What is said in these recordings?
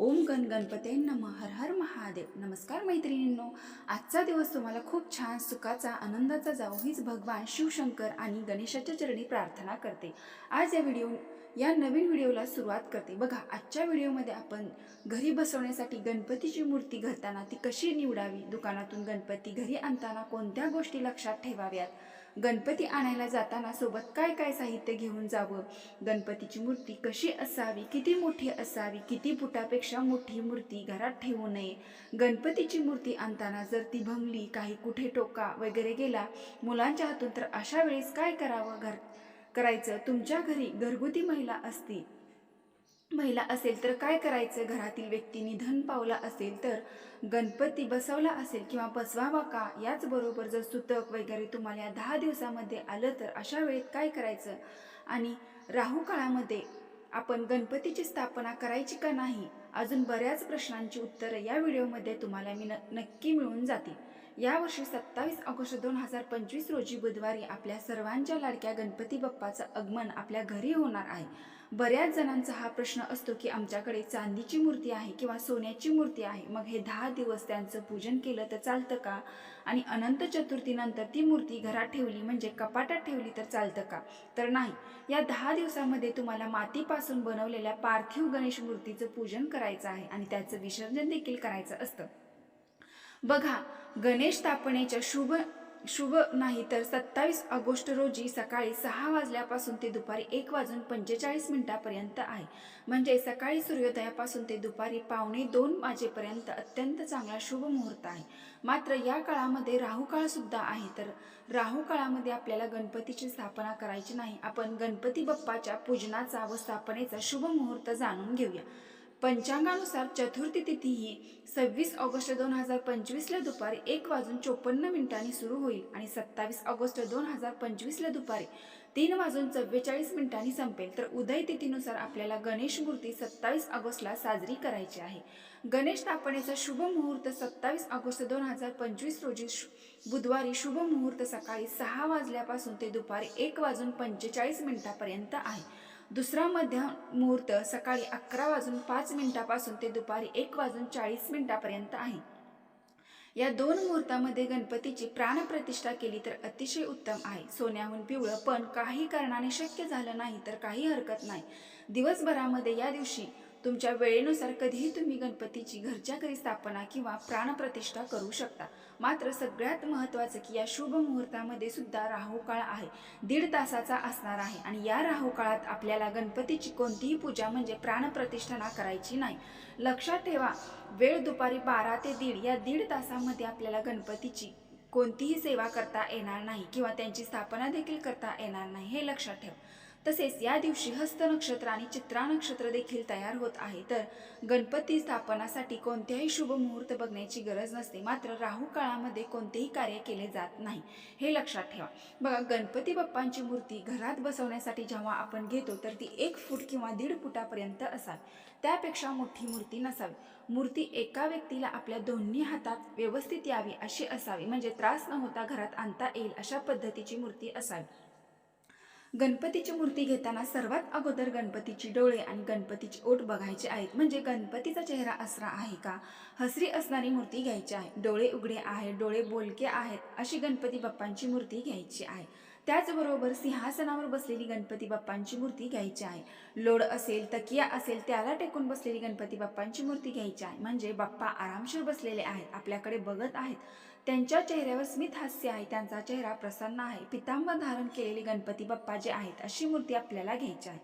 ओम गण गणपते नम हर हर महादेव. नमस्कार मैत्रिणींनो. आजचा दिवस तुम्हाला खूप छान सुखाचा आनंदाचा जावो हीच भगवान शिवशंकर आणि गणेशाच्या चरणी प्रार्थना करते. आज या व्हिडिओ या नवीन व्हिडिओला सुरुवात करते. बघा आजच्या व्हिडिओमध्ये आपण घरी बसवण्यासाठी गणपतीची मूर्ती घालताना ती कशी निवडावी? दुकानातून गणपती घरी आणताना कोणत्या गोष्टी लक्षात ठेवाव्यात? गणपती आणायला जाताना सोबत काय काय साहित्य घेऊन जावं? गणपतीची मूर्ती कशी असावी? किती मोठी असावी? किती फुटापेक्षा मोठी मूर्ती घरात ठेवू नये. गणपतीची मूर्ती आणताना जर ती भंगली काही कुठे टोका वगैरे गेला मुलांच्या हातून तर अशा वेळेस काय करावं घर? करायचं? तुमच्या घरी घरगुती महिला असती महिला असेल तर काय करायचं? घरातील व्यक्ती निधन पावला असेल तर गणपती बसवला असेल किंवा बसवावा का? याचबरोबर जर सुतक वगैरे तुम्हाला या दहा दिवसामध्ये आलं तर अशा वेळेत काय करायचं? आणि राहू काळामध्ये आपण गणपतीची स्थापना करायची का नाही? अजून बऱ्याच प्रश्नांची उत्तरं या व्हिडिओमध्ये तुम्हाला मी न नक्की मिळून जातील. यावर्षी सत्तावीस ऑगस्ट दोन हजार पंचवीस रोजी बुधवारी आपल्या सर्वांच्या लाडक्या गणपती बाप्पाचं आगमन आपल्या घरी होणार आहे. बऱ्याच जणांचा हा प्रश्न असतो की आमच्याकडे चांदीची मूर्ती आहे किंवा सोन्याची मूर्ती आहे. मग हे दहा दिवस त्यांचं पूजन केलं तर चालतं का? आणि अनंत चतुर्थीनंतर ती मूर्ती घरात ठेवली म्हणजे कपाटात ठेवली तर चालतं का? तर नाही. या दहा दिवसामध्ये तुम्हाला मातीपासून बनवलेल्या पार्थिव गणेश मूर्तीचं पूजन करायचं आहे आणि त्याचं विसर्जन देखील करायचं असतं. बघा गणेश स्थापनेच्या शुभ शुभ नाही तर सत्तावीस ऑगस्ट रोजी सकाळी सहा वाजल्यापासून ते दुपारी एक वाजून पंचेचाळीस मिनिटापर्यंत आहे. म्हणजे सकाळी सूर्योदयापासून ते दुपारी पावणे दोन वाजेपर्यंत अत्यंत चांगला शुभ मुहूर्त आहे. मात्र या काळामध्ये राहू सुद्धा आहे तर राहू काळामध्ये आपल्याला गणपतीची स्थापना करायची नाही. आपण गणपती बाप्पाच्या पूजनाचा व स्थापनेचा शुभ मुहूर्त जाणून घेऊया. पंचांगानुसार चतुर्थी तिथी ही सव्वीस ऑगस्ट दोन हजार पंचवीसला दुपारी एक वाजून चोपन्न मिनिटांनी सुरू होईल आणि सत्तावीस ऑगस्ट दोन हजार पंचवीसला दुपारी तीन वाजून चव्वेचाळीस मिनिटांनी संपेल. तर उदय तिथीनुसार आपल्याला गणेश मूर्ती सत्तावीस ऑगस्टला साजरी करायची आहे. गणेश स्थापनेचा शुभ मुहूर्त सत्तावीस ऑगस्ट दोन हजार पंचवीस रोजी बुधवारी शुभ मुहूर्त सकाळी सहा वाजल्यापासून ते दुपारी एक वाजून पंचेचाळीस मिनिटापर्यंत आहे. दुसरा मध्य मुहूर्त सकाळी अकरा वाजून पाच मिनिटापासून ते दुपारी एक वाजून चाळीस मिनिटापर्यंत आहे. या दोन मुहूर्तामध्ये गणपतीची प्राणप्रतिष्ठा केली तर अतिशय उत्तम आहे. सोन्याहून पिवळं पण काही कारणाने शक्य झालं नाही तर काही हरकत नाही. दिवसभरामध्ये या दिवशी तुमच्या वेळेनुसार कधीही तुम्ही गणपतीची घरच्या घरी स्थापना किंवा प्राणप्रतिष्ठा करू शकता. मात्र सगळ्यात महत्त्वाचं की या शुभ मुहूर्तामध्ये सुद्धा राहू काळ आहे. दीड तासाचा असणार आहे आणि या राहू काळात आपल्याला गणपतीची कोणतीही पूजा म्हणजे प्राणप्रतिष्ठाना करायची नाही. लक्षात ठेवा वेळ दुपारी बारा ते दीड या दीड तासामध्ये आपल्याला गणपतीची कोणतीही सेवा करता येणार नाही किंवा त्यांची स्थापना देखील करता येणार नाही हे लक्षात ठेवा. तसेच या दिवशी हस्त नक्षत्र आणि चित्रा नक्षत्र देखील तयार होत आहे. तर गणपती स्थापनासाठी कोणत्याही शुभ मुहूर्त बघण्याची गरज नसते. मात्र राहू काळामध्ये कोणतेही कार्य केले जात नाही हे लक्षात ठेवा. बघा गणपती बाप्पांची मूर्ती घरात बसवण्यासाठी जेव्हा आपण घेतो तर ती एक फूट किंवा दीड फुटापर्यंत असावी. त्यापेक्षा मोठी मूर्ती नसावी. मूर्ती एका व्यक्तीला आपल्या दोन्ही हातात व्यवस्थित यावी अशी असावी. म्हणजे त्रास न होता घरात आणता येईल अशा पद्धतीची मूर्ती असावी. गणपतीची मूर्ती घेताना सर्वात अगोदर गणपतीची डोळे आणि गणपतीची ओठ बघायचे आहेत. म्हणजे गणपतीचा चेहरा असरा आहे का? हसरी असणारी मूर्ती घ्यायची आहे. डोळे उघडे आहेत डोळे बोलके आहेत अशी गणपती बाप्पांची मूर्ती घ्यायची आहे. त्याचबरोबर सिंहासनावर बसलेली गणपती बाप्पांची मूर्ती घ्यायची आहे. लोड असेल तकिया असेल त्याला टेकून बसलेली गणपती बाप्पांची मूर्ती घ्यायची आहे. म्हणजे बाप्पा आरामशीर बसलेले आहेत आपल्याकडे बघत आहेत. त्यांच्या चेहऱ्यावर स्मित हास्य आहे त्यांचा चेहरा प्रसन्न आहे. पितांबर धारण केलेले गणपती बाप्पा जे आहेत अशी मूर्ती आपल्याला घ्यायची आहे.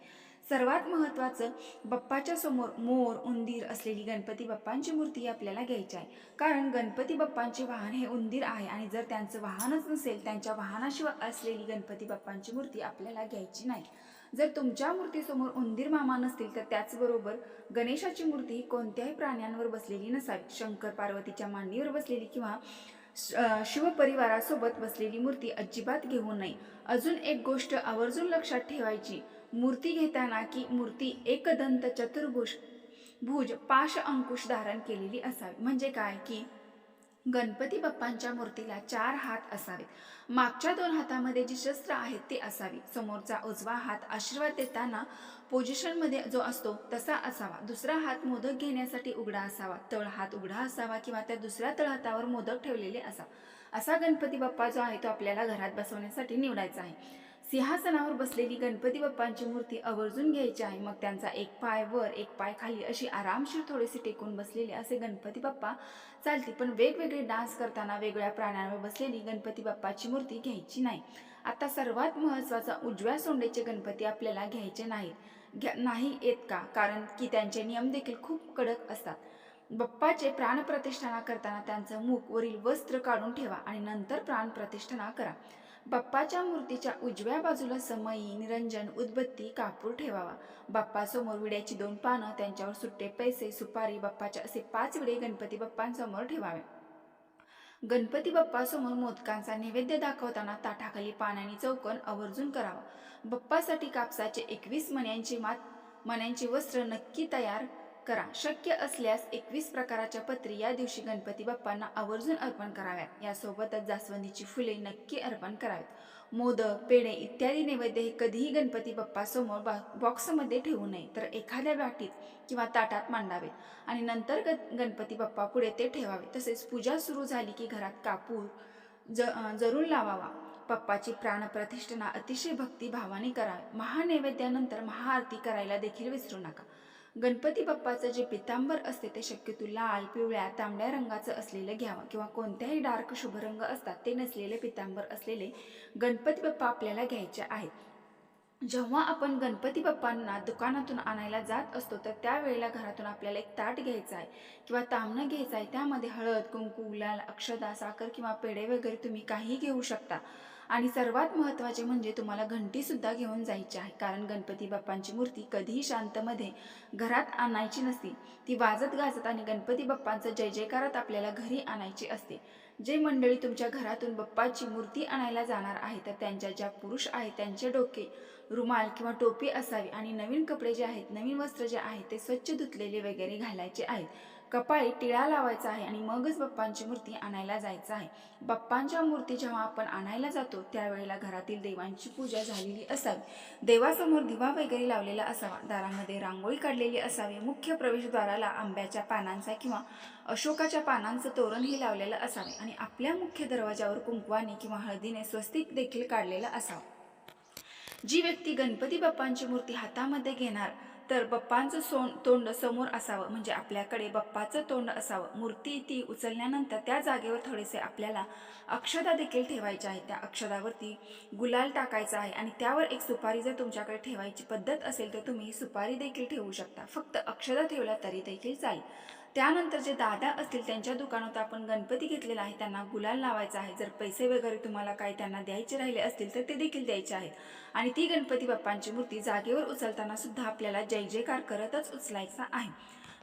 सर्वात महत्त्वाचं बाप्पाच्या समोर मोर उंदीर असलेली गणपती बाप्पांची मूर्ती आपल्याला घ्यायची आहे. कारण गणपती बाप्पांचे वाहन हे उंदीर आहे आणि जर त्यांचं वाहनच नसेल त्यांच्या वाहनाशिवाय असलेली गणपती बाप्पांची मूर्ती आपल्याला घ्यायची नाही. जर तुमच्या मूर्तीसमोर उंदीर मामा नसतील तर त्याचबरोबर गणेशाची मूर्ती कोणत्याही प्राण्यांवर बसलेली नसावी. शंकर पार्वतीच्या मांडीवर बसलेली किंवा शिवपरिवारासोबत बसलेली मूर्ती अजिबात घेऊ नये अजून एक गोष्ट आवर्जून लक्षात ठेवायची. मूर्ती घेताना की मूर्ती एकदंत चतुर्भुज भुज पाश अंकुश धारण केलेली असावी. म्हणजे काय? की गणपती बाप्पांच्या मूर्तीला चार हात असावेत. मागच्या दोन हातामध्ये जी शस्त्र आहेत ते असावी. समोरचा उजवा हात आशीर्वाद देताना पोझिशनमध्ये जो असतो तसा असावा. दुसरा हात मोदक घेण्यासाठी उघडा असावा. तळ हात उघडा असावा किंवा त्या दुसऱ्या तळहातावर मोदक ठेवलेले असा असा गणपती बाप्पा जो आहे तो आपल्याला घरात बसवण्यासाठी निवडायचा आहे. सिंहासनावर बसलेली गणपती बाप्पांची मूर्ती आवर्जून घ्यायची आहे. मग त्यांचा एक पाय वर एक पाय खाली अशी आरामशीर थोडेसे टेकून बसलेले असे गणपती बाप्पा चालते पण वेगवेगळे डान्स करताना वेगळ्या प्राण्यांवर बसलेली गणपती बाप्पाची मूर्ती घ्यायची नाही. आता सर्वात महत्त्वाचा उजव्या सोंडेचे गणपती आपल्याला घ्यायचे नाहीत घ्या नाही येत का? कारण की त्यांचे नियम देखील खूप कडक असतात. बाप्पाचे प्राणप्रतिष्ठाना करताना त्यांचं मुख वरील वस्त्र काढून ठेवा आणि नंतर प्राणप्रतिष्ठाना करा. बाप्पाच्या मूर्तीच्या उजव्या बाजूला समई निरंजन उदबत्ती कापूर ठेवावा. बाप्पासमोर विड्याची दोन पानं त्यांच्यावर सुट्टे पैसे सुपारी बाप्पाच्या असे पाच विडे गणपती बाप्पांसमोर ठेवावे. गणपती बाप्पासमोर मोदकांचा नैवेद्य दाखवताना ताटाखाली पाण्याने चौकन आवर्जून करावा. बाप्पासाठी कापसाचे एकवीस मण्यांची मात मण्यांची वस्त्र नक्की तयार करा. शक्य असल्यास एकवीस प्रकाराच्या पत्री या दिवशी गणपती बाप्पांना आवर्जून अर्पण कराव्यात. यासोबतच जास्वंदीची फुले नक्की अर्पण करावीत. मोदक पेढे इत्यादी नैवेद्य हे कधीही गणपती बाप्पासमोर बा बॉक्समध्ये ठेवू नये तर एखाद्या वाटीत किंवा ताटात मांडावेत आणि नंतर ग गणपती बाप्पा पुढे ते ठेवावे तसेच पूजा सुरू झाली की घरात कापूर ज जरूर लावावा. पप्पाची प्राणप्रतिष्ठा अतिशय भक्तिभावाने करावी. महानैवेद्यानंतर महाआरती करायला देखील विसरू नका. गणपती बाप्पाचं जे पितांबर असते ते शक्यतो लाल पिवळ्या तांबड्या रंगाचं असलेलं घ्यावं किंवा कोणत्याही डार्क शुभ रंग असतात ते नसलेले पितांबर असलेले गणपती बाप्पा आपल्याला घ्यायचे आहेत. जेव्हा आपण गणपती बाप्पांना दुकानातून आणायला जात असतो तर त्यावेळेला घरातून आपल्याला एक ताट घ्यायचं आहे किंवा तांबणं घ्यायचं आहे. त्यामध्ये हळद कुंकू लाल अक्षदा साखर किंवा पेढे वगैरे तुम्ही काही घेऊ शकता. आणि सर्वात महत्त्वाचे म्हणजे तुम्हाला घंटीसुद्धा घेऊन जायची आहे. कारण गणपती बाप्पांची मूर्ती कधीही शांतमध्ये घरात आणायची नसती. ती वाजत गाजत आणि गणपती बाप्पांचं जय जयकारात आपल्याला घरी आणायची असते. जे मंडळी तुमच्या घरातून बाप्पाची मूर्ती आणायला जाणार आहे तर त्यांच्या ज्या पुरुष आहेत त्यांचे डोके रुमाल किंवा टोपी असावी आणि नवीन कपडे जे आहेत नवीन वस्त्र जे आहेत ते स्वच्छ धुतलेले वगैरे घालायचे आहेत. कपाळी टिळा लावायचा आहे आणि मगच बाप्पांची मूर्ती आणायला जायचं आहे. बाप्पांच्या मूर्ती जेव्हा आपण आणायला जातो त्यावेळेला घरातील देवांची पूजा झालेली असावी. देवासमोर दिवा वगैरे लावलेला असावा. दारामध्ये रांगोळी काढलेली असावी. मुख्य प्रवेशद्वाराला आंब्याच्या पानांचा किंवा अशोकाच्या पानांचं तोरणही लावलेलं असावे आणि आपल्या मुख्य दरवाजावर कुंकवाने किंवा हळदीने स्वस्तिक देखील काढलेलं असावं. जी व्यक्ती गणपती बाप्पांची मूर्ती हातामध्ये घेणार तर बाप्पांचं सोन तोंड समोर असावं म्हणजे आपल्याकडे बाप्पाचं तोंड असावं. मूर्ती ती उचलल्यानंतर त्या जागेवर थोडेसे आपल्याला अक्षदा देखील ठेवायच्या आहेत. त्या अक्षदावरती गुलाल टाकायचा आहे आणि त्यावर एक सुपारी जर तुमच्याकडे ठेवायची पद्धत असेल तर तुम्ही सुपारी देखील ठेवू शकता. फक्त अक्षदा ठेवला तरी देखील चालेल. त्यानंतर जे दादा असतील त्यांच्या दुकानात आपण गणपती घेतलेला आहे त्यांना गुलाल लावायचा आहे. जर पैसे वगैरे तुम्हाला काय त्यांना द्यायचे राहिले असतील तर ते देखील द्यायचे आहेत. आणि ती गणपती बाप्पांची मूर्ती जागेवर उचलताना सुद्धा आपल्याला जय जयकार करतच उचलायचा आहे.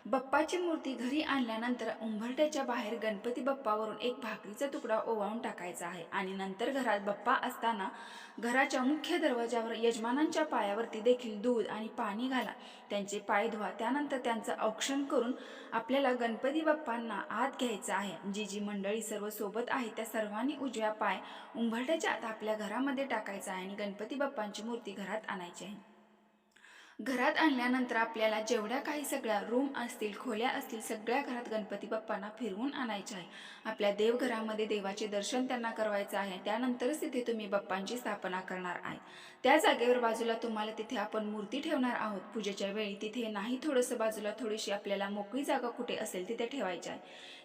बाप्पाची मूर्ती घरी आणल्यानंतर उंबरट्याच्या बाहेर गणपती बाप्पावरून एक भाकरीचा तुकडा ओवाळून टाकायचा आहे. आणि नंतर घरात बाप्पा असताना घराच्या मुख्य दरवाजावर यजमानांच्या पायावरती देखील दूध आणि पाणी घाला. त्यांचे पाय धुवा. त्यानंतर त्यांचं औक्षण करून आपल्याला गणपती बाप्पांना आत घ्यायचं आहे. जी जी मंडळी सर्व सोबत आहे त्या सर्वांनी उजव्या पाय उंबरट्याच्या आत आपल्या घरामध्ये टाकायचा आहे आणि गणपती बाप्पांची मूर्ती घरात आणायची आहे. घरात आणल्यानंतर आपल्याला जेवढ्या काही सगळ्या रूम असतील खोल्या असतील सगळ्या घरात गणपती बाप्पांना फिरवून आणायचे आहे. आपल्या देवघरामध्ये देवाचे दर्शन त्यांना करवायचं आहे. त्यानंतरच तिथे तुम्ही बाप्पांची स्थापना करणार आहे. त्या जागेवर बाजूला तुम्हाला तिथे आपण मूर्ती ठेवणार आहोत. पूजेच्या वेळी तिथे नाही थोडंसं बाजूला थोडीशी आपल्याला मोकळी जागा कुठे असेल तिथे ठेवायची आहे.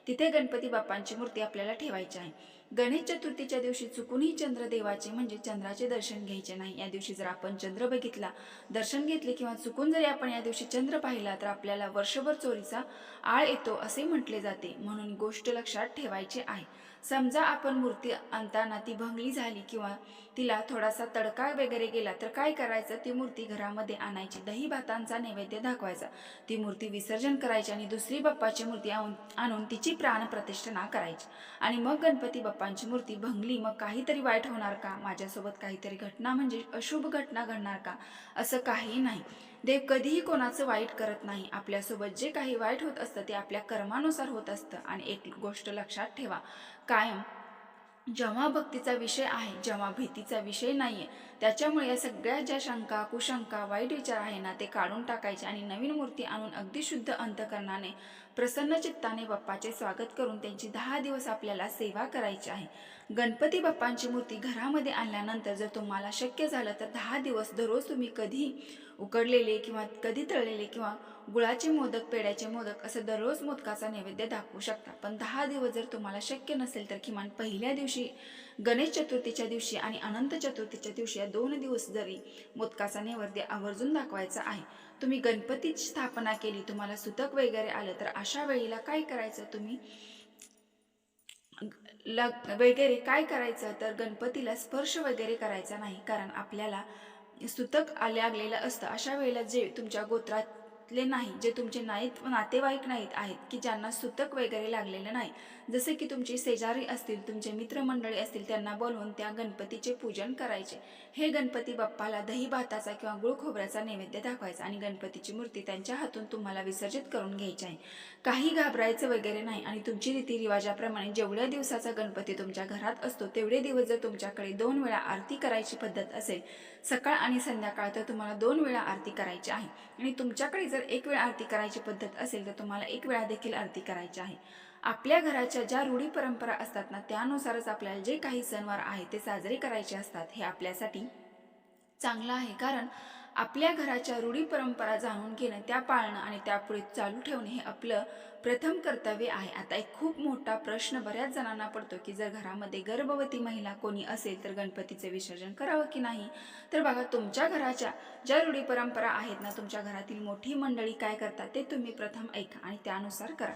तिथे गणपती बाप्पांची मूर्ती आपल्याला ठेवायची आहे. गणेश चतुर्थीच्या दिवशी चुकूनही चंद्रदेवाचे म्हणजे चंद्राचे दर्शन घ्यायचे नाही. या दिवशी जर आपण चंद्र बघितला दर्शन घेतले किंवा चुकून जरी आपण या दिवशी चंद्र पाहिला तर आपल्याला वर्षभर चोरीचा आळ येतो असे म्हटले जाते. म्हणून गोष्ट लक्षात ठेवायची आहे. समजा आपण मूर्ती आणताना ती भंगली झाली किंवा तिला थोडासा तडका वगैरे गेला तर काय करायचं? ती मूर्ती घरामध्ये आणायची. दही भातांचा नैवेद्य दाखवायचा. ती मूर्ती विसर्जन करायची आणि दुसरी बाप्पाची मूर्ती आणून आणून तिची प्राणप्रतिष्ठा करायची. आणि मग गणपती बाप्पांची मूर्ती भंगली. मग काहीतरी वाईट होणार का? माझ्यासोबत काहीतरी घटना म्हणजे अशुभ घटना घडणार का? असं काही नाही. देव कधीही कोणाचं वाईट करत नाही. आपल्यासोबत जे काही वाईट होत असतं ते आपल्या कर्मानुसार होत असतं. आणि एक गोष्ट लक्षात ठेवा. कायम जेव्हा भक्तीचा विषय आहे जेव्हा भीतीचा विषय नाहीये त्याच्यामुळे या सगळ्या ज्या शंका कुशंका वाईट विचार आहे ना ते काढून टाकायचे आणि नवीन मूर्ती आणून अगदी शुद्ध अंतकरणाने प्रसन्न चित्ताने बाप्पाचे स्वागत करून त्यांची दहा दिवस आपल्याला सेवा करायची आहे. गणपती बाप्पांची मूर्ती घरामध्ये आणल्यानंतर जर तुम्हाला शक्य झालं तर दहा दिवस दररोज तुम्ही कधी उकडलेले किंवा कधी तळलेले किंवा गुळाचे मोदक पेड्याचे मोदक असं दररोज मोदकाचा नैवेद्य दाखवू शकता. पण दहा दिवस जर तुम्हाला शक्य नसेल तर किमान पहिल्या दिवशी गणेश चतुर्थीच्या दिवशी आणि अनंत चतुर्थीच्या दिवशी या दोन दिवस जरी मोदकाचा नैवेद्य आवर्जून दाखवायचा आहे तुम्ही गणपतीची स्थापना केली तुम्हाला सुतक वगैरे आलं तर अशा वेळेला काय करायचं तुम्ही? लग वगैरे काय करायचं? तर गणपतीला स्पर्श वगैरे करायचा नाही कारण आपल्याला सुतक आले लागलेलं असतं. अशा वेळेला जे तुमच्या गोत्रात गोत्रातले नाही जे तुमचे नाहीत नातेवाईक नाहीत आहेत की ज्यांना सुतक वगैरे लागलेलं नाही. जसे की तुमचे शेजारी असतील तुमचे मित्रमंडळी असतील त्यांना बोलवून त्या गणपतीचे पूजन करायचे. हे गणपती बाप्पाला दही भाताचा किंवा गुळ खोबऱ्याचा नैवेद्य दाखवायचा आणि गणपतीची मूर्ती त्यांच्या हातून तुम्हाला विसर्जित करून घ्यायची आहे. काही घाबरायचं वगैरे नाही आणि तुमची रीतिरिवाजाप्रमाणे जेवढ्या दिवसाचा गणपती तुमच्या घरात असतो तेवढे दिवस जर तुमच्याकडे दोन वेळा आरती करायची पद्धत असेल सकाळ आणि संध्याकाळ तर तुम्हाला दोन वेळा आरती करायची आहे. आणि तुमच्याकडे जर जर एक वेळा आरती करायची पद्धत असेल तर तुम्हाला एक वेळा देखील आरती करायची आहे. आपल्या घराच्या ज्या रूढी परंपरा असतात ना त्यानुसारच आपल्याला जे काही सणवार आहे ते साजरे करायचे असतात हे आपल्यासाठी चांगलं आहे. कारण आपल्या घराच्या रूढी परंपरा जाणून घेणं त्या पाळणं आणि त्यापुढे चालू ठेवणे हे आपलं प्रथम कर्तव्य आहे. आता एक खूप मोठा प्रश्न बऱ्याच जणांना पडतो की जर घरामध्ये गर्भवती महिला कोणी असेल तर गणपतीचं विसर्जन करावं की नाही? तर बघा तुमच्या घराच्या ज्या रूढी परंपरा आहेत ना तुमच्या घरातील मोठी मंडळी काय करतात ते तुम्ही प्रथम ऐका आणि त्यानुसार करा.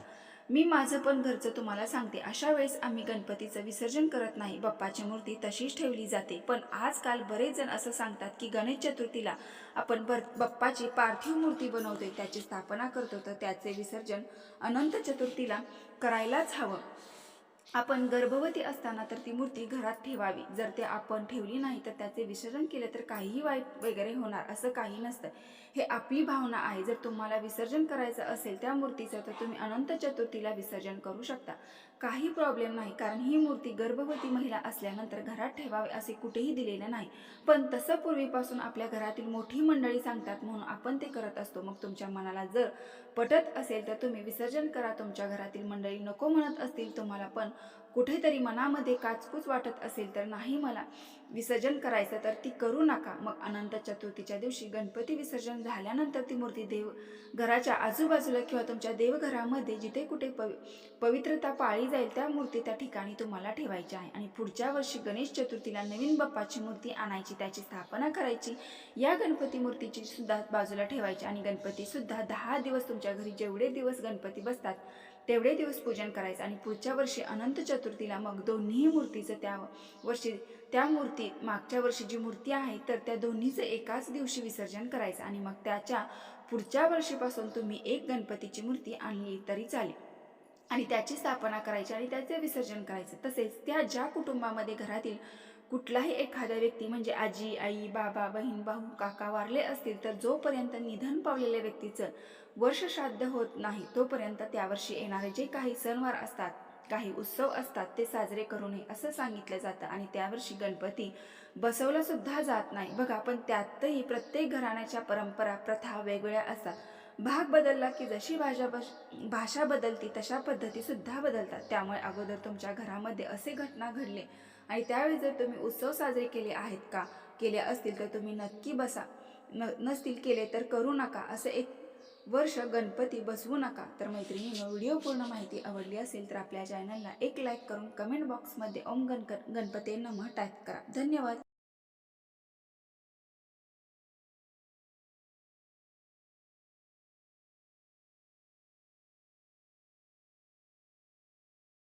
मी माझं पण घरचं तुम्हाला सांगते. अशा वेळेस आम्ही गणपतीचं विसर्जन करत नाही. बाप्पाची मूर्ती तशीच ठेवली जाते. पण आजकाल बरेच जण असं सांगतात की गणेश चतुर्थीला आपण बर बाप्पाची पार्थिव मूर्ती बनवतोय त्याची स्थापना करतो. तर त्याचे विसर्जन अनंत चतुर्थीला करायलाच हवं. आपण गर्भवती असताना तर ती मूर्ती घरात ठेवावी. जर ते आपण ठेवली नाही तर त्याचे विसर्जन केले तर काहीही वाईट वगैरे होणार असं काही नसतं. हे आपली भावना आहे. जर तुम्हाला विसर्जन करायचं असेल त्या मूर्तीचं तर तुम्ही अनंत चतुर्थीला विसर्जन करू शकता. काही प्रॉब्लेम नाही. कारण ही मूर्ती गर्भवती महिला असल्यानंतर घरात ठेवावे असे कुठेही दिलेलं नाही. पण तसं पूर्वीपासून आपल्या घरातील मोठी मंडळी सांगतात म्हणून आपण ते करत असतो. मग तुमच्या मनाला जर पटत असेल तर तुम्ही विसर्जन करा. तुमच्या घरातील मंडळी नको म्हणत असतील तुम्हाला पण कुठेतरी मनामध्ये काचकूच वाटत असेल तर नाही मला विसर्जन करायचं तर ती करू नका. मग अनंत चतुर्थीच्या दिवशी गणपती विसर्जन झाल्यानंतर ती मूर्ती देव घराच्या आजूबाजूला किंवा तुमच्या देवघरामध्ये जिथे कुठे पवि पवित्रता पाळी जाईल त्या मूर्ती त्या ठिकाणी तुम्हाला ठेवायची आहे. आणि पुढच्या वर्षी गणेश चतुर्थीला नवीन बाप्पाची मूर्ती आणायची त्याची स्थापना करायची या गणपती मूर्तीची सुद्धा बाजूला ठेवायची. आणि गणपतीसुद्धा दहा दिवस तुमच्या घरी जेवढे दिवस गणपती बसतात तेवढे दिवस पूजन करायचं. आणि पुढच्या वर्षी अनंत चतुर्थीला मग दोन्ही मूर्तीचं त्या वर्षी त्या मूर्ती मागच्या वर्षी जी मूर्ती आहे तर त्या दोन्हीचं एकाच दिवशी विसर्जन करायचं. आणि मग त्याच्या पुढच्या वर्षीपासून तुम्ही एक गणपतीची मूर्ती आणली तरी चालेल. आणि त्याची स्थापना करायची आणि त्याचे विसर्जन करायचं. तसेच त्या ज्या कुटुंबामध्ये घरातील कुठलाही एखादा व्यक्ती म्हणजे आजी आई बाबा बहीण भाऊ काका वारले असतील तर जोपर्यंत निधन पावलेल्या व्यक्तीचं वर्ष श्राद्ध होत नाही तोपर्यंत त्यावर्षी येणारे जे काही सणवार असतात काही उत्सव असतात ते साजरे करू नये असं सांगितलं जातं. आणि त्यावर्षी गणपती बसवला सुद्धा जात नाही. बघा पण त्यातही प्रत्येक घराण्याच्या परंपरा प्रथा वेगवेगळ्या असतात. भाग बदलला की जशी भाषा बस भाषा बदलती तशा पद्धतीसुद्धा बदलतात. त्यामुळे अगोदर तुमच्या घरामध्ये असे घटना घडले आणि त्यावेळी जर तुम्ही उत्सव साजरे केले आहेत का केले असतील तर तुम्ही नक्की बसा. न नसतील केले तर करू नका. असं एक वर्ष गणपती बसवू नका. तर मैत्रिणीनं व्हिडिओ पूर्ण माहिती आवडली असेल तर आपल्या चॅनलला एक लाईक करून कमेंट बॉक्समध्ये ओम गण गणपती नमः टाईप करा. धन्यवाद.